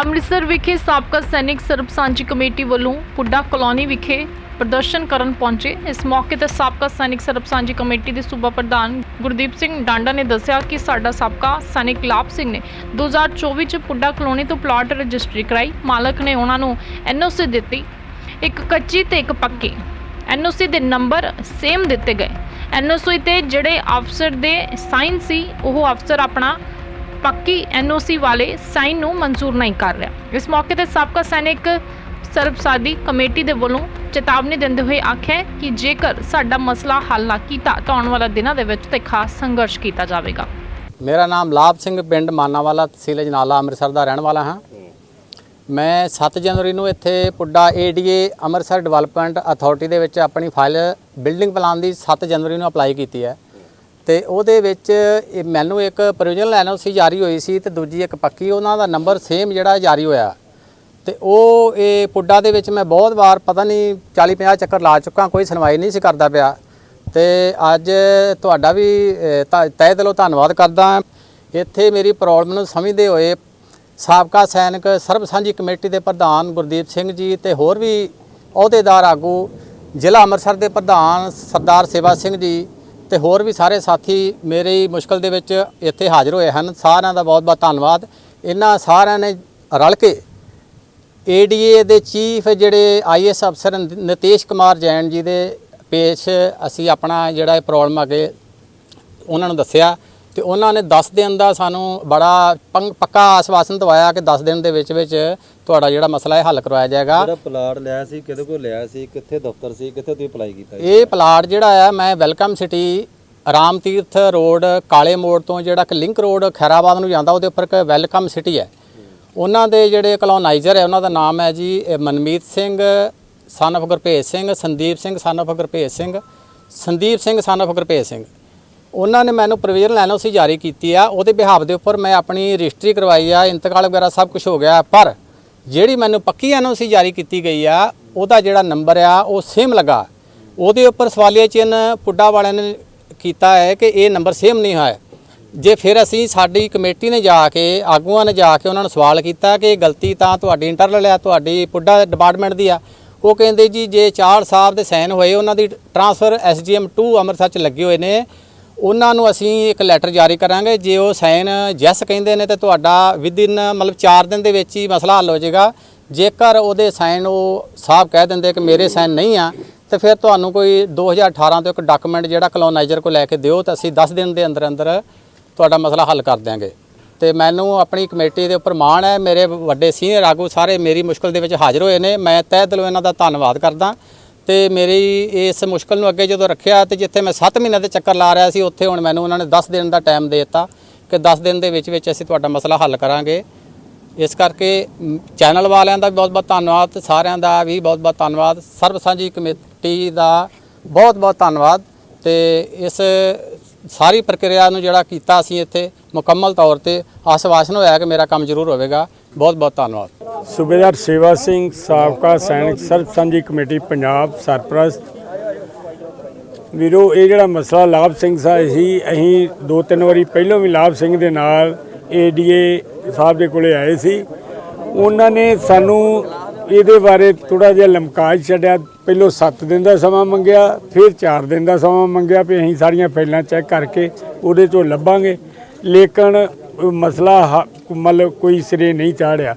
ਅੰਮ੍ਰਿਤਸਰ ਵਿਖੇ ਸਾਬਕਾ ਸੈਨਿਕ ਸਰਬ ਸਾਂਝੀ ਕਮੇਟੀ ਵੱਲੋਂ ਪੁੱਡਾ ਕਲੋਨੀ ਵਿਖੇ ਪ੍ਰਦਰਸ਼ਨ ਕਰਨ ਪਹੁੰਚੇ। ਇਸ ਮੌਕੇ ਤੇ ਸਾਬਕਾ ਸੈਨਿਕ ਸਰਬ ਸਾਂਝੀ ਕਮੇਟੀ ਦੇ ਸੂਬਾ ਪ੍ਰਧਾਨ ਗੁਰਦੀਪ ਸਿੰਘ ਡਾਂਡਾ ਨੇ ਦੱਸਿਆ ਕਿ ਸਾਡਾ ਸਾਬਕਾ ਸੈਨਿਕ ਲਾਭ ਸਿੰਘ ਨੇ 2024 ਚ ਪੁੱਡਾ ਕਲੋਨੀ ਤੋਂ ਪਲਾਟ ਰਜਿਸਟਰੀ ਕਰਾਈ। ਮਾਲਕ ਨੇ ਉਹਨਾਂ ਨੂੰ ਐਨਓਸੀ ਦਿੱਤੀ। ਇੱਕ ਕੱਚੀ ਤੇ ਇੱਕ ਪੱਕੀ। ਐਨਓਸੀ ਦੇ ਨੰਬਰ ਸੇਮ ਦਿੱਤੇ ਗਏ। ਐਨਓਸੀ ਤੇ ਜਿਹੜੇ ਅਫਸਰ ਦੇ ਸਾਈਨ ਸੀ, ਉਹ ਅਫਸਰ ਆਪਣਾ ਪੱਕੀ ਐਨਓਸੀ ਵਾਲੇ ਸਾਈਨ ਨੂੰ ਮਨਜ਼ੂਰ ਨਹੀਂ ਕਰ ਰਿਹਾ। ਇਸ ਮੌਕੇ ਤੇ ਸਾਬਕਾ ਸੈਨਿਕ ਸਰਬਸਾਦੀ ਕਮੇਟੀ ਦੇ ਵੱਲੋਂ ਚੇਤਾਵਨੀ ਦਿੰਦੇ ਹੋਏ ਆਖਿਆ ਕਿ ਜੇਕਰ ਸਾਡਾ ਮਸਲਾ ਹੱਲ ਨਾ ਕੀਤਾ ਤਾਂ ਆਉਣ ਵਾਲੇ ਦਿਨਾਂ ਦੇ ਵਿੱਚ ਤੇ ਖਾਸ ਸੰਘਰਸ਼ ਕੀਤਾ ਜਾਵੇਗਾ। ਮੇਰਾ ਨਾਮ ਲਾਭ ਸਿੰਘ, ਪਿੰਡ ਮਾਨਾਵਾਲਾ ਤਹਿਸੀਲ ਅਜਨਾਲਾ, ਅੰਮ੍ਰਿਤਸਰ ਦਾ ਰਹਿਣ ਵਾਲਾ ਹਾਂ। ਮੈਂ 7 ਜਨਵਰੀ ਨੂੰ ਇੱਥੇ PUDA ADA Amritsar development authority ਦੇ ਵਿੱਚ ਆਪਣੀ ਫਾਈਲ ਬਿਲਡਿੰਗ ਪਲਾਨ ਦੀ 7 ਜਨਵਰੀ ਨੂੰ ਅਪਲਾਈ ਕੀਤੀ ਹੈ। ਤੇ ਉਹਦੇ ਵਿੱਚ ਇਹ ਮੈਨੂੰ ਇੱਕ ਪ੍ਰੋਵੀਜ਼ਨਲ ਐਨਓਸੀ ਜਾਰੀ ਹੋਈ ਸੀ ਤੇ ਦੂਜੀ ਇੱਕ ਪੱਕੀ, ਉਹਨਾਂ ਦਾ ਨੰਬਰ ਸੇਮ ਜਿਹੜਾ ਜਾਰੀ ਹੋਇਆ। ਤੇ ਉਹ ਇਹ ਪੁੱਡਾ ਦੇ ਵਿੱਚ ਮੈਂ ਬਹੁਤ ਵਾਰ ਪਤਾ ਨਹੀਂ 40 50 ਚੱਕਰ ਲਾ ਚੁੱਕਾ, ਕੋਈ ਸੁਣਵਾਈ ਨਹੀਂ ਸੀ ਕਰਦਾ ਪਿਆ। ਤੇ ਅੱਜ ਤੁਹਾਡਾ ਵੀ ਤਾ- ਤਹਿ ਦਿਲੋਂ ਧੰਨਵਾਦ ਕਰਦਾ ਇੱਥੇ ਮੇਰੀ ਪ੍ਰੋਬਲਮ ਨੂੰ ਸਮਝਦੇ ਹੋਏ ਸਾਬਕਾ ਸੈਨਿਕ ਸਰਬ ਸਾਂਝੀ ਕਮੇਟੀ ਦੇ ਪ੍ਰਧਾਨ ਗੁਰਦੀਪ ਸਿੰਘ ਜੀ ਤੇ ਹੋਰ ਵੀ ਅਹੁਦੇਦਾਰ ਆਗੂ, ਜ਼ਿਲ੍ਹਾ ਅੰਮ੍ਰਿਤਸਰ ਦੇ ਪ੍ਰਧਾਨ ਸਰਦਾਰ ਸੇਵਾ ਸਿੰਘ ਜੀ ਤੇ ਹੋਰ ਵੀ ਸਾਰੇ ਸਾਥੀ ਮੇਰੀ ਮੁਸ਼ਕਲ ਦੇ ਵਿੱਚ ਇੱਥੇ ਹਾਜ਼ਰ ਹੋਏ ਹਨ। ਸਾਰਿਆਂ ਦਾ ਬਹੁਤ-ਬਹੁਤ ਧੰਨਵਾਦ। ਇਹਨਾਂ ਸਾਰਿਆਂ ਨੇ ਰਲ ਕੇ ਏਡੀਏ ਦੇ ਚੀਫ ਜਿਹੜੇ ਆਈਐਸ ਅਫਸਰ ਨ- ਨਿਤੇਸ਼ ਕੁਮਾਰ ਜੈਨ ਜੀ ਦੇ ਪੇਸ਼ ਅਸੀਂ ਆਪਣਾ ਜਿਹੜਾ ਇਹ ਪ੍ਰੋਬਲਮ ਅੱਗੇ ਉਹਨਾਂ ਨੂੰ ਦੱਸਿਆ ਤੇ ਉਹਨਾਂ ਨੇ 10 ਦਿਨ ਦਾ ਸਾਨੂੰ ਬੜਾ ਪੰਗ- ਪੱਕਾ ਆਸ਼ਵਾਸਨ ਦਵਾਇਆ ਕਿ 10 ਦਿਨ ਦੇ ਵਿੱਚ ਵਿੱਚ ਤੁਹਾਡਾ ਜਿਹੜਾ ਮਸਲਾ ਹੈ ਹੱਲ ਕਰਵਾਇਆ ਜਾਏਗਾ। ਜਿਹੜਾ ਪਲਾਟ ਲਿਆ ਸੀ ਕਿਹਦੇ ਕੋਲ ਲਿਆ ਸੀ ਕਿੱਥੇ ਦਫ਼ਤਰ ਸੀ ਕਿੱਥੇ ਤੁਸੀਂ ਅਪਲਾਈ ਕੀਤਾ ਜੀ? ਇਹ ਪਲਾਟ ਜਿਹੜਾ ਆ ਮੈਂ welcome city Ram Tirath road ਕਾਲੇ ਮੋੜ ਤੋਂ ਜਿਹੜਾ ਇੱਕ ਲਿੰਕ ਰੋਡ ਖੈਰਾਬਾਦ ਨੂੰ ਜਾਂਦਾ ਉਹਦੇ ਉੱਪਰ ਇੱਕ ਵੈਲਕਮ ਸਿਟੀ ਹੈ। ਉਹਨਾਂ ਦੇ ਜਿਹੜੇ ਕਲੋਨਾਈਜ਼ਰ ਹੈ ਉਹਨਾਂ ਦਾ ਨਾਮ ਹੈ ਜੀ ਇਹ ਮਨਮੀਤ ਸਿੰਘ ਸਨ of Gurbhej Singh Sandeep Singh son of Gurbhej Singh Sandeep Singh son of Gurbhej Singh. ਉਹਨਾਂ ਨੇ ਮੈਨੂੰ ਪ੍ਰੋਵੀਜ਼ਨਲ ਐਨਓਸੀ ਜਾਰੀ ਕੀਤੀ ਆ ਉਹਦੇ ਬਿਹਾਫ ਦੇ ਉੱਪਰ ਮੈਂ ਆਪਣੀ ਰਜਿਸਟਰੀ ਕਰਵਾਈ ਆ ਇੰਤਕਾਲ ਵਗੈਰਾ ਸਭ ਕੁਝ ਹੋ ਗਿਆ ਪਰ ਜਿਹੜੀ ਮੈਨੂੰ ਪੱਕੀ ਐਨਓਸੀ ਜਾਰੀ ਕੀਤੀ ਗਈ ਆ, ਉਹਦਾ ਜਿਹੜਾ ਨੰਬਰ ਆ, ਉਹ ਸੇਮ ਲੱਗਾ। ਉਹਦੇ ਉੱਪਰ ਸਵਾਲੀਆ ਚਿੰਨ ਪੁੱਡਾ ਵਾਲਿਆਂ ਨੇ ਕੀਤਾ ਹੈ ਕਿ ਇਹ ਨੰਬਰ ਸੇਮ ਨਹੀਂ ਹੈ ਜੇ ਫਿਰ ਅਸੀਂ ਸਾਡੀ ਕਮੇਟੀ ਨੇ ਜਾ ਕੇ, ਆਗੂਆਂ ਨੇ ਜਾ ਕੇ ਉਹਨਾਂ ਨੂੰ ਸਵਾਲ ਕੀਤਾ ਕਿ ਇਹ ਗਲਤੀ ਤਾਂ ਤੁਹਾਡੀ ਇੰਟਰਨਲ ਆ, ਤੁਹਾਡੀ ਪੁੱਡਾ ਡਿਪਾਰਟਮੈਂਟ ਦੀ ਆ। ਉਹ ਕਹਿੰਦੇ ਜੀ, ਜੇ ਚਾਰ ਸਾਹਿਬ ਦੇ ਸਾਈਨ ਹੋਏ, ਉਹਨਾਂ ਦੀ ਟ੍ਰਾਂਸਫਰ ਐਸਜੀਐਮ 2 ਅੰਮ੍ਰਿਤਸਰ ਚ ਲੱਗੇ ਹੋਏ ਨੇ ਉਹਨਾਂ ਨੂੰ ਅਸੀਂ ਇੱਕ ਲੈਟਰ ਜਾਰੀ ਕਰਾਂਗੇ, ਜੇ ਉਹ ਸਾਈਨ ਜੈਸ ਕਹਿੰਦੇ ਨੇ ਤੇ ਤੁਹਾਡਾ ਵਿਦਿਨ ਮਤਲਬ 4 ਦਿਨ ਦੇ ਵਿੱਚ ਹੀ ਮਸਲਾ ਹੱਲ ਹੋ ਜਾਏਗਾ। ਜੇਕਰ ਉਹਦੇ ਸਾਈਨ ਉਹ ਸਾਹਿਬ ਕਹਿ ਦਿੰਦੇ ਕਿ ਮੇਰੇ ਸਾਈਨ ਨਹੀਂ ਆ, ਤੇ ਫਿਰ ਤੁਹਾਨੂੰ ਕੋਈ 2018 ਤੋਂ ਇੱਕ ਡਾਕੂਮੈਂਟ ਜਿਹੜਾ ਕਲੋਨਾਈਜ਼ਰ ਕੋ ਲੈ ਕੇ ਦਿਓ ਤਾਂ ਅਸੀਂ 10 ਦਿਨ ਦੇ ਅੰਦਰ ਅੰਦਰ ਤੁਹਾਡਾ ਮਸਲਾ ਹੱਲ ਕਰ ਦਿਆਂਗੇ। ਤੇ ਮੈਨੂੰ ਆਪਣੀ ਕਮੇਟੀ ਦੇ ਉੱਪਰ ਮਾਣ ਹੈ, ਮੇਰੇ ਵੱਡੇ ਸੀਨੀਅਰ ਆਗੂ ਸਾਰੇ ਮੇਰੀ ਮੁਸ਼ਕਲ ਦੇ ਵਿੱਚ ਹਾਜ਼ਰ ਹੋਏ ਨੇ। ਮੈਂ ਤਹਿ ਦਿਲੋਂ ਇਹਨਾਂ ਦਾ ਧੰਨਵਾਦ ਕਰਦਾ। ਤੇ ਮੇਰੀ ਇਸ ਮੁਸ਼ਕਲ ਨੂੰ ਅੱਗੇ ਜਦੋਂ ਰੱਖਿਆ ਤੇ ਜਿੱਥੇ ਮੈਂ 7 ਮਹੀਨੇ ਦੇ ਚੱਕਰ ਲਾ ਰਿਹਾ ਸੀ, ਉੱਥੇ ਹੁਣ ਮੈਨੂੰ ਉਹਨਾਂ ਨੇ 10 ਦਿਨ ਦਾ ਟਾਈਮ ਦੇ ਦਿੱਤਾ ਕਿ 10 ਦਿਨ ਦੇ ਵਿੱਚ ਵਿੱਚ ਅਸੀਂ ਤੁਹਾਡਾ ਮਸਲਾ ਹੱਲ ਕਰਾਂਗੇ। ਇਸ ਕਰਕੇ ਚੈਨਲ ਵਾਲਿਆਂ ਦਾ ਵੀ ਬਹੁਤ-ਬਹੁਤ ਧੰਨਵਾਦ, ਸਾਰਿਆਂ ਦਾ ਵੀ ਬਹੁਤ-ਬਹੁਤ ਧੰਨਵਾਦ, ਸਰਬ ਸਾਂਝੀ ਕਮੇਟੀ ਦਾ ਬਹੁਤ-ਬਹੁਤ ਧੰਨਵਾਦ ਤੇ ਇਸ ਸਾਰੀ ਪ੍ਰਕਿਰਿਆ ਨੂੰ ਜਿਹੜਾ ਕੀਤਾ ਅਸੀਂ ਇੱਥੇ ਮੁਕੰਮਲ ਤੌਰ ਤੇ ਆਸ਼ਵਾਸਨ ਹੋਇਆ ਕਿ ਮੇਰਾ ਕੰਮ ਜ਼ਰੂਰ ਹੋਵੇਗਾ। ਬਹੁਤ-ਬਹੁਤ ਧੰਨਵਾਦ। ਸੂਬੇਦਾਰ ਸੇਵਾ ਸਿੰਘ, ਸਾਬਕਾ ਸੈਨਿਕ, ਸਰਬ ਕਮੇਟੀ, ਪੰਜਾਬ ਸਰਪ੍ਰਸਤ। ਵੀਰੋ, ਇਹ ਜਿਹੜਾ ਮਸਲਾ ਲਾਭ ਸਿੰਘ ਸਾਹਿਬ ਸੀ, ਅਸੀਂ ਦੋ ਤਿੰਨ ਵਾਰੀ ਪਹਿਲਾਂ ਵੀ ਲਾਭ ਸਿੰਘ ਦੇ ਨਾਲ ਏਡੀਏ ਸਾਹਿਬ ਦੇ ਕੋਲੇ ਆਏ ਸੀ। ਉਹਨਾਂ ਨੇ ਸਾਨੂੰ ਇਹਦੇ ਬਾਰੇ ਥੋੜਾ ਜਿਹਾ ਲਮਕਾਜ ਛੱਡਿਆ। ਪਹਿਲੋਂ 7 ਦਿਨ ਦਾ ਸਮਾਂ ਮੰਗਿਆ, ਫਿਰ 4 ਦਿਨ ਦਾ ਸਮਾਂ ਮੰਗਿਆ ਵੀ ਅਸੀਂ ਸਾਰੀਆਂ ਫਾਈਲਾਂ ਚੈੱਕ ਕਰਕੇ ਉਹਦੇ ਤੋਂ ਲੱਭਾਂਗੇ। ਲੇਕਿਨ ਮਸਲਾ ਹ- ਮਤਲਬ ਕੋਈ ਸਿਰੇ ਨਹੀਂ ਚਾੜਿਆ।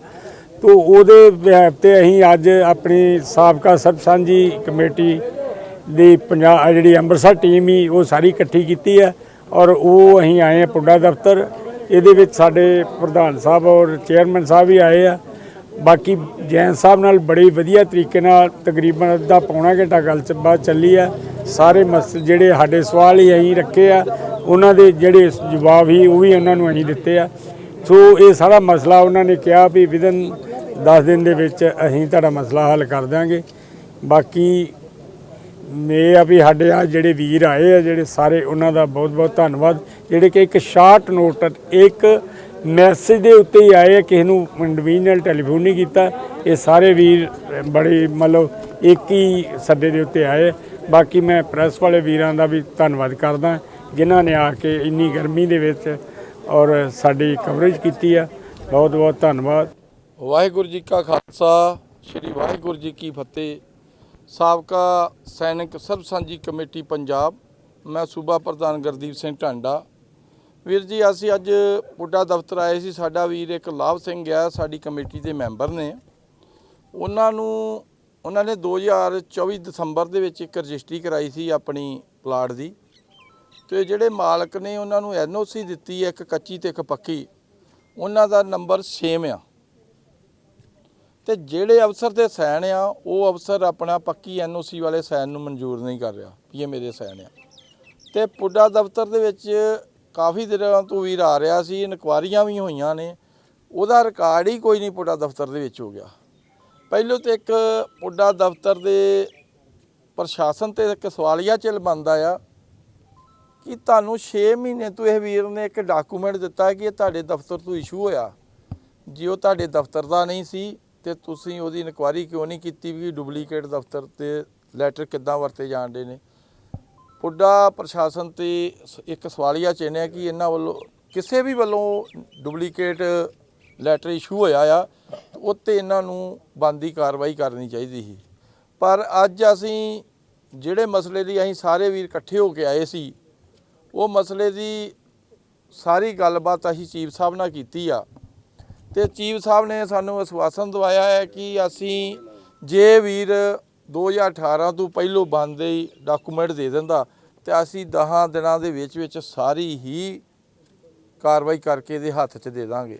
ਤੋ ਉਹਦੇ ਬਿਹਾਫ ਤੇ ਅਸੀਂ ਅੱਜ ਆਪਣੀ ਸਾਬਕਾ ਸਰਬ ਸਾਂਝੀ ਕਮੇਟੀ ਦੀ ਪੰਜਾਬ ਜਿਹੜੀ ਅੰਮ੍ਰਿਤਸਰ ਟੀਮ ਹੀ ਉਹ ਸਾਰੀ ਇਕੱਠੀ ਕੀਤੀ ਹੈ ਔਰ ਉਹ ਅਸੀਂ ਆਏ ਹਾਂ ਪੁੱਡਾ ਦਫ਼ਤਰ। ਇਹਦੇ ਵਿੱਚ ਸਾਡੇ ਪ੍ਰਧਾਨ ਸਾਹਿਬ ਔਰ ਚੇਅਰਮੈਨ ਸਾਹਿਬ ਵੀ ਆਏ ਆ। ਬਾਕੀ ਜੈਨ ਸਾਹਿਬ ਨਾਲ ਬੜੇ ਵਧੀਆ ਤਰੀਕੇ ਨਾਲ ਤਕਰੀਬਨ ਅੱਧਾ ਪੌਣਾ ਘੰਟਾ ਗੱਲ ਚ ਬਾਅਦ ਚੱਲੀ ਆ। ਸਾਰੇ ਮਸ ਜਿਹੜੇ ਸਾਡੇ ਸਵਾਲ ਹੀ ਅਸੀਂ ਰੱਖੇ ਆ, ਉਹਨਾਂ ਦੇ ਜਿਹੜੇ ਜਵਾਬ ਹੀ ਉਹ ਵੀ ਉਹਨਾਂ ਨੂੰ ਅਸੀਂ ਦਿੱਤੇ ਆ। ਸੋ ਇਹ ਸਾਰਾ ਮਸਲਾ ਉਹਨਾਂ ਨੇ ਕਿਹਾ ਵੀ ਵਿਦਨ 10 ਦਿਨ ਦੇ ਵਿੱਚ ਅਸੀਂ ਤੁਹਾਡਾ ਮਸਲਾ ਹੱਲ ਕਰ ਦਾਂਗੇ ਬਾਕੀ ਮੇ ਆ ਵੀ ਸਾਡੇ ਆ ਜਿਹੜੇ ਵੀਰ ਆਏ ਆ, ਜਿਹੜੇ ਸਾਰੇ ਉਹਨਾਂ ਦਾ ਬਹੁਤ ਬਹੁਤ ਧੰਨਵਾਦ। ਜਿਹੜੇ ਕਿ ਇੱਕ ਸ਼ਾਰਟ ਨੋਟ, ਇੱਕ ਮੈਸੇਜ ਦੇ ਉੱਤੇ ਹੀ ਆਏ ਕਿਸੇ ਨੂੰ ਇੰਡੀਵਿਜੂਅਲ ਟੈਲੀਫੋਨ ਨਹੀਂ ਕੀਤਾ। ਇਹ ਸਾਰੇ ਵੀਰ ਬੜੇ ਮਤਲਬ ਇੱਕ ਹੀ ਸੱਦੇ ਦੇ ਉੱਤੇ ਆਏ। ਬਾਕੀ ਮੈਂ ਪ੍ਰੈਸ ਵਾਲੇ ਵੀਰਾਂ ਦਾ ਵੀ ਧੰਨਵਾਦ ਕਰਦਾ, ਜਿਨ੍ਹਾਂ ਨੇ ਆ ਕੇ ਇੰਨੀ ਗਰਮੀ ਦੇ ਵਿੱਚ ਔਰ ਸਾਡੀ ਕਵਰੇਜ ਕੀਤੀ ਆ। ਬਹੁਤ ਬਹੁਤ ਧੰਨਵਾਦ। ਵਾਹਿਗੁਰੂ ਜੀ ਕਾ ਖਾਲਸਾ, ਸ੍ਰੀ ਵਾਹਿਗੁਰੂ ਜੀ ਕੀ ਫਤਿਹ। ਸਾਬਕਾ ਸੈਨਿਕ ਸਰਬ ਸਾਂਝੀ ਕਮੇਟੀ ਪੰਜਾਬ, ਮੈਂ ਸੂਬਾ ਪ੍ਰਧਾਨ ਗੁਰਦੀਪ ਸਿੰਘ ਢਾਂਡਾ। ਵੀਰ ਜੀ, ਅਸੀਂ ਅੱਜ ਪੁੱਡਾ ਦਫ਼ਤਰ ਆਏ ਸੀ। ਸਾਡਾ ਵੀਰ ਇੱਕ ਲਾਭ ਸਿੰਘ ਗਿਆ, ਸਾਡੀ ਕਮੇਟੀ ਦੇ ਮੈਂਬਰ ਨੇ। ਉਹਨਾਂ ਨੂੰ, ਉਹਨਾਂ ਨੇ 2024 ਦਸੰਬਰ ਦੇ ਵਿੱਚ ਇੱਕ ਰਜਿਸਟਰੀ ਕਰਾਈ ਸੀ ਆਪਣੀ ਪਲਾਟ ਦੀ। ਤੇ ਜਿਹੜੇ ਮਾਲਕ ਨੇ ਉਹਨਾਂ ਨੂੰ ਐਨਓਸੀ ਦਿੱਤੀ ਹੈ, ਇੱਕ ਕੱਚੀ ਤੇ ਇੱਕ ਪੱਕੀ। ਉਹਨਾਂ ਦਾ ਨੰਬਰ ਸੇਮ ਆ। ਤੇ ਜਿਹੜੇ ਅਫਸਰ ਤੇ ਸਾਈਨ ਆ, ਉਹ ਅਫਸਰ ਆਪਣਾ ਪੱਕੀ ਐਨਓਸੀ ਵਾਲੇ ਸਾਈਨ ਨੂੰ ਮਨਜ਼ੂਰ ਨਹੀਂ ਕਰ ਰਿਹਾ, ਵੀ ਇਹ ਮੇਰੇ ਸੈਨ ਆ। ਤੇ ਪੁੱਡਾ ਦਫ਼ਤਰ ਦੇ ਵਿੱਚ ਕਾਫੀ ਦਿਨਾਂ ਤੋਂ ਵੀਰ ਆ ਰਿਹਾ ਸੀ, ਇਨਕੁਆਰੀਆਂ ਵੀ ਹੋਈਆਂ ਨੇ। ਉਹਦਾ ਰਿਕਾਰਡ ਹੀ ਕੋਈ ਨਹੀਂ ਪੁੱਡਾ ਦਫ਼ਤਰ ਦੇ ਵਿੱਚ ਹੋ ਗਿਆ। ਪਹਿਲੋਂ ਤੇ ਇੱਕ ਪੁੱਡਾ ਦਫ਼ਤਰ ਦੇ ਪ੍ਰਸ਼ਾਸਨ ਤੇ ਇੱਕ ਸਵਾਲੀਆ ਚਿਲ ਬਣਦਾ ਆ ਕਿ ਤੁਹਾਨੂੰ 6 ਮਹੀਨੇ ਤੋਂ ਇਹ ਵੀਰ ਨੇ ਇੱਕ ਡਾਕੂਮੈਂਟ ਦਿੱਤਾ ਕਿ ਇਹ ਤੁਹਾਡੇ ਦਫ਼ਤਰ ਤੋਂ ਇਸ਼ੂ ਹੋਇਆ। ਜੇ ਉਹ ਤੁਹਾਡੇ ਦਫ਼ਤਰ ਦਾ ਨਹੀਂ ਸੀ ਤੇ ਤੁਸੀਂ ਉਹਦੀ ਇਨਕੁਆਇਰੀ ਕਿਉਂ ਨਹੀਂ ਕੀਤੀ ਵੀ ਡੁਪਲੀਕੇਟ ਦਫ਼ਤਰ ਤੇ ਲੈਟਰ ਕਿੱਦਾਂ ਵਰਤੇ ਜਾਂਦੇ ਨੇ? ਪੁੱਡਾ ਪ੍ਰਸ਼ਾਸਨ ਤੇ ਸ- ਇੱਕ ਸਵਾਲੀਆ ਚਿੰਨ੍ਹ ਹੈ ਕਿ ਇਹਨਾਂ ਵੱਲੋਂ ਕਿਸੇ ਵੀ ਵੱਲੋਂ ਡੁਪਲੀਕੇਟ ਲੈਟਰ ਇਸ਼ੂ ਹੋਇਆ ਆ, ਤੇ ਉੱਤੇ ਇਹਨਾਂ ਨੂੰ ਬੰਦੀ ਕਾਰਵਾਈ ਕਰਨੀ ਚਾਹੀਦੀ ਸੀ। ਪਰ ਅੱਜ ਅਸੀਂ ਜਿਹੜੇ ਮਸਲੇ ਦੀ ਅਸੀਂ ਸਾਰੇ ਵੀਰ ਇਕੱਠੇ ਹੋ ਕੇ ਆਏ ਸੀ, ਉਹ ਮਸਲੇ ਦੀ ਸਾਰੀ ਗੱਲਬਾਤ ਅਸੀਂ ਚੀਫ ਸਾਹਿਬ ਨਾਲ ਕੀਤੀ ਆ। ਤੇ ਚੀਫ ਸਾਹਿਬ ਨੇ ਸਾਨੂੰ ਅਸ਼ਵਾਸਨ ਦਵਾਇਆ ਹੈ ਕਿ ਅਸੀਂ ਜੇ ਵੀਰ 2018 ਤੋਂ ਪਹਿਲੋਂ ਬੰਦੇ ਹੀ ਡਾਕੂਮੈਂਟ ਦੇ ਦਿੰਦਾ ਤੇ ਅਸੀਂ 10 ਦਿਨਾਂ ਦੇ ਵਿੱਚ ਵਿੱਚ ਸਾਰੀ ਹੀ ਕਾਰਵਾਈ ਕਰਕੇ ਇਹਦੇ ਹੱਥ 'ਚ ਦੇ ਦਾਂਗੇ।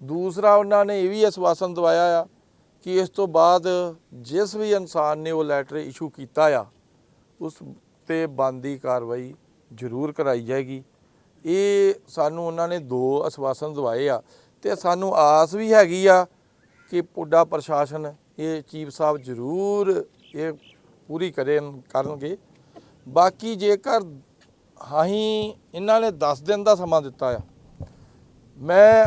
ਦੂਸਰਾ ਉਹਨਾਂ ਨੇ ਇਹ ਵੀ ਅਸ਼ਵਾਸਨ ਦਵਾਇਆ ਆ ਕਿ ਇਸ ਤੋਂ ਬਾਅਦ ਜਿਸ ਵੀ ਇਨਸਾਨ ਨੇ ਉਹ ਲੈਟਰ ਇਸ਼ੂ ਕੀਤਾ ਆ, ਉਸ ਤੇ ਬੰਦੀ ਕਾਰਵਾਈ ਜ਼ਰੂਰ ਕਰਾਈ ਜਾਏਗੀ। ਇਹ ਸਾਨੂੰ ਉਹਨਾਂ ਨੇ ਦੋ ਅਸ਼ਵਾਸਨ ਦਵਾਏ ਆ ਤੇ ਸਾਨੂੰ ਆਸ ਵੀ ਹੈਗੀ ਆ ਕਿ ਪੁੱਡਾ ਪ੍ਰਸ਼ਾਸਨ ਇਹ ਚੀਫ ਸਾਹਿਬ ਜ਼ਰੂਰ ਇਹ ਪੂਰੀ ਕਰੇ ਕਰਨਗੇ। ਬਾਕੀ ਜੇਕਰ ਅਸੀਂ ਇਹਨਾਂ ਨੇ 10 ਦਿਨ ਦਾ ਸਮਾਂ ਦਿੱਤਾ ਆ, ਮੈਂ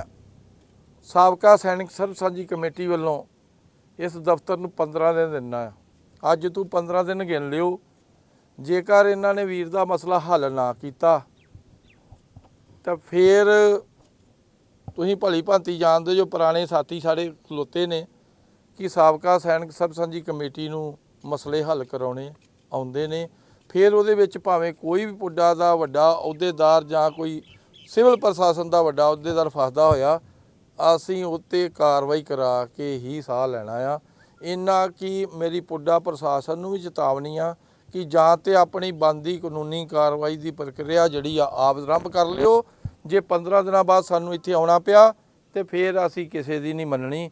ਸਾਬਕਾ ਸੈਨਿਕ ਸਰਬ ਸਾਂਝੀ ਕਮੇਟੀ ਵੱਲੋਂ ਇਸ ਦਫ਼ਤਰ ਨੂੰ 15 ਦਿਨ ਦਿੰਨਾ ਆ। ਅੱਜ ਤੂੰ 15 ਦਿਨ ਗਿਣ ਲਿਓ। ਜੇਕਰ ਇਹਨਾਂ ਨੇ ਵੀਰ ਦਾ ਮਸਲਾ ਹੱਲ ਨਾ ਕੀਤਾ, ਤਾਂ ਫਿਰ ਤੁਸੀਂ ਭਲੀ ਭਾਂਤੀ ਜਾਣਦੇ ਜੋ ਪੁਰਾਣੇ ਸਾਥੀ ਸਾਡੇ ਖਲੋਤੇ ਨੇ। ਕਿ ਸਾਬਕਾ ਸੈਨਿਕ ਸਬ ਸਾਂਝੀ ਕਮੇਟੀ ਨੂੰ ਮਸਲੇ ਹੱਲ ਕਰਾਉਣੇ ਆਉਂਦੇ ਨੇ? ਫਿਰ ਉਹਦੇ ਵਿੱਚ ਭਾਵੇਂ ਕੋਈ ਵੀ ਪੁੱਡਾ ਦਾ ਵੱਡਾ ਅਹੁਦੇਦਾਰ ਜਾਂ ਕੋਈ ਸਿਵਲ ਪ੍ਰਸ਼ਾਸਨ ਦਾ ਵੱਡਾ ਅਹੁਦੇਦਾਰ ਫਸਦਾ ਹੋਇਆ, ਅਸੀਂ ਉੱਤੇ ਕਾਰਵਾਈ ਕਰਾ ਕੇ ਹੀ ਸਾਹ ਲੈਣਾ ਆ। ਇੰਨਾ ਕਿ ਮੇਰੀ ਪੁੱਡਾ ਪ੍ਰਸ਼ਾਸਨ ਨੂੰ ਵੀ ਚੇਤਾਵਨੀ ਆ ਕਿ ਜਾਂ ਤੇ ਆਪਣੀ ਬੰਦੀ ਕਾਨੂੰਨੀ ਕਾਰਵਾਈ ਦੀ ਪ੍ਰਕਿਰਿਆ ਜਿਹੜੀ ਆ, ਆਪ ਆਰੰਭ ਕਰ ਲਿਓ। ਜੇ 15 ਦਿਨਾਂ ਬਾਅਦ ਸਾਨੂੰ ਇੱਥੇ ਆਉਣਾ ਪਿਆ, ਤੇ ਫਿਰ ਅਸੀਂ ਕਿਸੇ ਦੀ ਨਹੀਂ ਮੰਨਣੀ।